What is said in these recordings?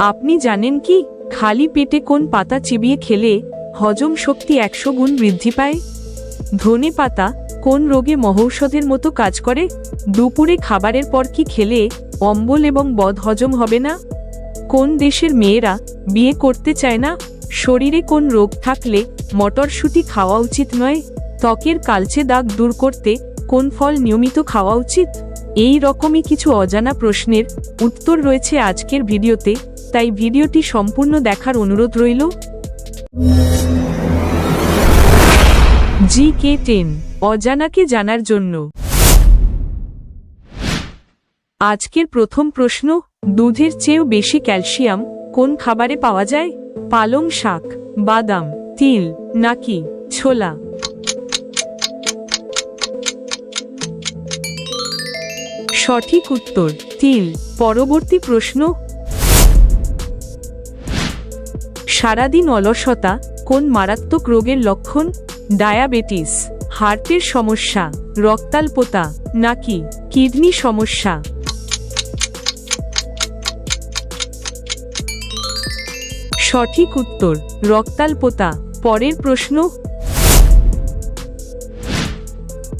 আপনি জানেন কি, খালি পেটে কোন পাতা চিবিয়ে খেলে হজম শক্তি একশো গুণ বৃদ্ধি পায়? ধনে পাতা কোন রোগে মহৌষধের মতো কাজ করে? দুপুরে খাবারের পর কি খেলে অম্বল এবং বদ হজম হবে না? কোন দেশের মেয়েরা বিয়ে করতে চায় না? শরীরে কোন রোগ থাকলে মটরশুঁটি খাওয়া উচিত নয়? ত্বকের কালচে দাগ দূর করতে কোন ফল নিয়মিত খাওয়া উচিত? এই রকমই কিছু অজানা প্রশ্নের উত্তর রয়েছে আজকের ভিডিওতে। তাই ভিডিওটি সম্পূর্ণ দেখার অনুরোধ রইল। জি কে টেন, অজানাকে জানার জন্য। আজকের প্রথম প্রশ্ন, দুধের চেয়েও বেশি ক্যালসিয়াম কোন খাবারে পাওয়া যায়? পালং শাক, বাদাম, তিল, নাকি ছোলা? সঠিক উত্তর, তিল। পরবর্তী প্রশ্ন সারাদিন অলসতা, কোন মারাত্মক রোগের লক্ষণ? ডায়াবেটিস, হার্টের সমস্যা, রক্তাল্পতা, নাকি কিডনি সমস্যা? সঠিক উত্তর, রক্তাল্পতা, পরের প্রশ্ন।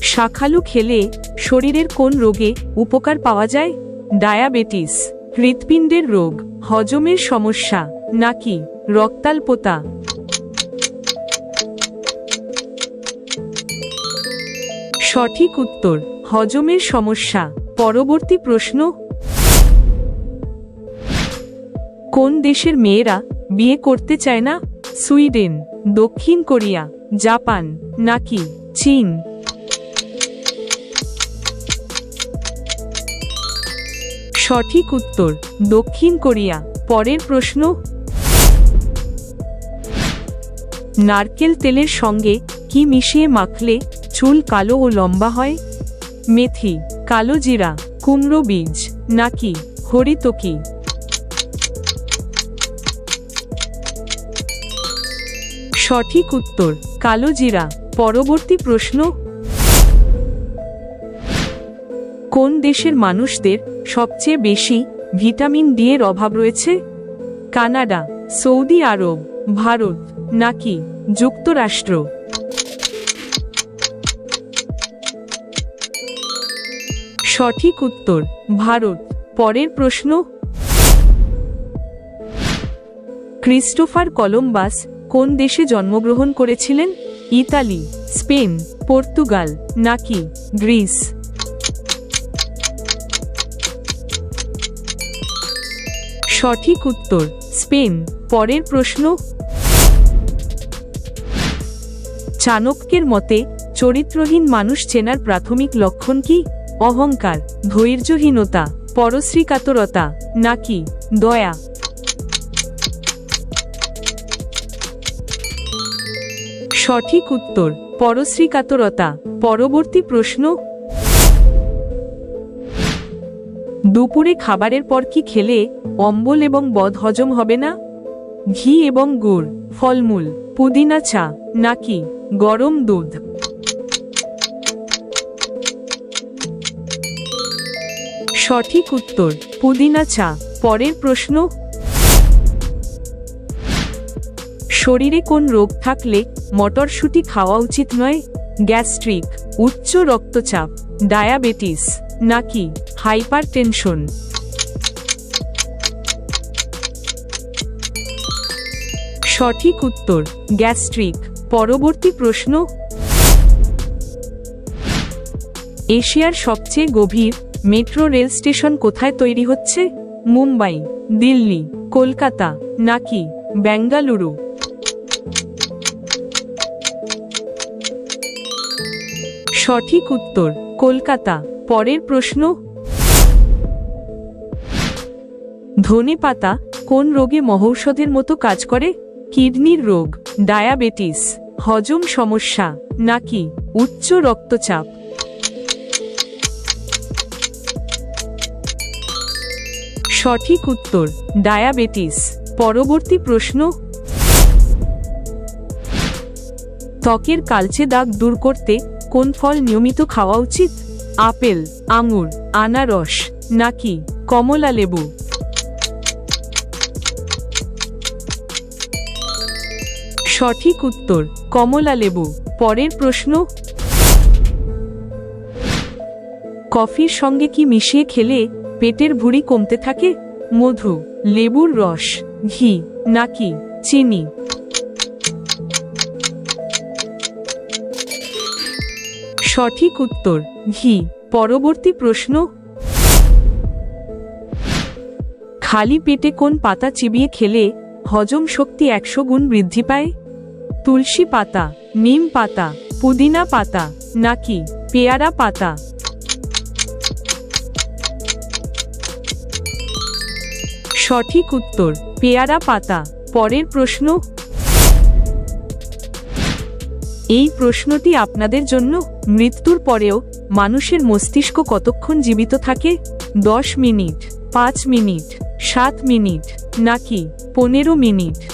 শাখালু খেলে শরীরের কোন রোগে উপকার পাওয়া যায়? ডায়াবেটিস, হৃৎপিণ্ডের রোগ, হজমের সমস্যা। নাকি রক্তাল্পতা সঠিক উত্তর, হজমের সমস্যা, পরবর্তী প্রশ্ন। কোন দেশের মেয়েরা বিয়ে করতে চায় না? সুইডেন, দক্ষিণ কোরিয়া, জাপান, নাকি চীন? সঠিক উত্তর, দক্ষিণ কোরিয়া, পরের প্রশ্ন। নারকেল তেলের সঙ্গে কি মিশিয়ে মাখলে চুল কালো ও লম্বা হয়? মেথি, কালো জিরা, কুমড়ো বীজ, নাকি হরিতকি সঠিক উত্তর, কালো জিরা। পরবর্তী প্রশ্ন। কোন দেশের মানুষদের সবচেয়ে বেশি ভিটামিন ডি এর অভাব রয়েছে? কানাডা, সৌদি আরব ভারত, নাকি যুক্তরাষ্ট্র? সঠিক উত্তর, ভারত। পরের প্রশ্ন। ক্রিস্টোফার কলম্বাস কোন দেশে জন্মগ্রহণ করেছিলেন? ইতালি, স্পেন, পর্তুগাল, নাকি গ্রিস? সঠিক উত্তর, স্পেন। পরের প্রশ্ন। চাণক্যের মতে, চরিত্রহীন মানুষ চেনার প্রাথমিক লক্ষণ কি? অহংকার, ধৈর্যহীনতা, পরশ্রীকাতরতা, নাকি দয়া? সঠিক উত্তর, পরশ্রীকাতরতা। পরবর্তী প্রশ্ন। দুপুরে খাবারের পর কি খেলে অম্বল এবং বদ হজম হবে না? ঘি এবং গুড়, ফলমূল, পুদিনা চা, নাকি গরম দুধ? সঠিক উত্তর, পুদিনা চা। পরের প্রশ্ন? শরীরে কোন রোগ থাকলে মটরশুঁটি খাওয়া উচিত নয়? গ্যাস্ট্রিক, উচ্চ রক্তচাপ, ডায়াবেটিস, নাকি হাইপারটেনশন? সঠিক উত্তর, গ্যাস্ট্রিক। পরবর্তী প্রশ্ন। এশিয়ার সবচেয়ে গভীর মেট্রো রেল স্টেশন কোথায় তৈরি হচ্ছে? মুম্বাই, দিল্লি, কলকাতা, নাকি বেঙ্গালুরু? সঠিক উত্তর, কলকাতা। পরের প্রশ্ন। ধনে পাতা কোন রোগে মহৌষধের মতো কাজ করে? কিডনির রোগ, ডায়াবেটিস, হজম সমস্যা, নাকি উচ্চ রক্তচাপ? সঠিক উত্তর, ডায়াবেটিস। পরবর্তী প্রশ্ন। ত্বকের কালচে দাগ দূর করতে কোন ফল নিয়মিত খাওয়া উচিত? আপেল, আঙুর, আনারস, নাকি কমলা লেবু সঠিক উত্তর, কমলা লেবু। পরের প্রশ্ন, কফির সঙ্গে কি মিশিয়ে খেলে পেটের ভুঁড়ি কমতে থাকে? মধু, লেবুর রস, ঘি, নাকি চিনি? সঠিক উত্তর, ঘি। পরবর্তী প্রশ্ন, খালি পেটে কোন পাতা চিবিয়ে খেলে হজম শক্তি একশো গুণ বৃদ্ধি পায়? তুলসী পাতা, নিম পাতা, পুদিনা পাতা, নাকি পেয়ারা পাতা? সঠিক উত্তর, পেয়ারা পাতা। পরের প্রশ্ন। এই প্রশ্নটি আপনাদের জন্য মৃত্যুর পরেও মানুষের মস্তিষ্ক কতক্ষণ জীবিত থাকে? দশ মিনিট, পাঁচ মিনিট, সাত মিনিট, নাকি পনেরো মিনিট?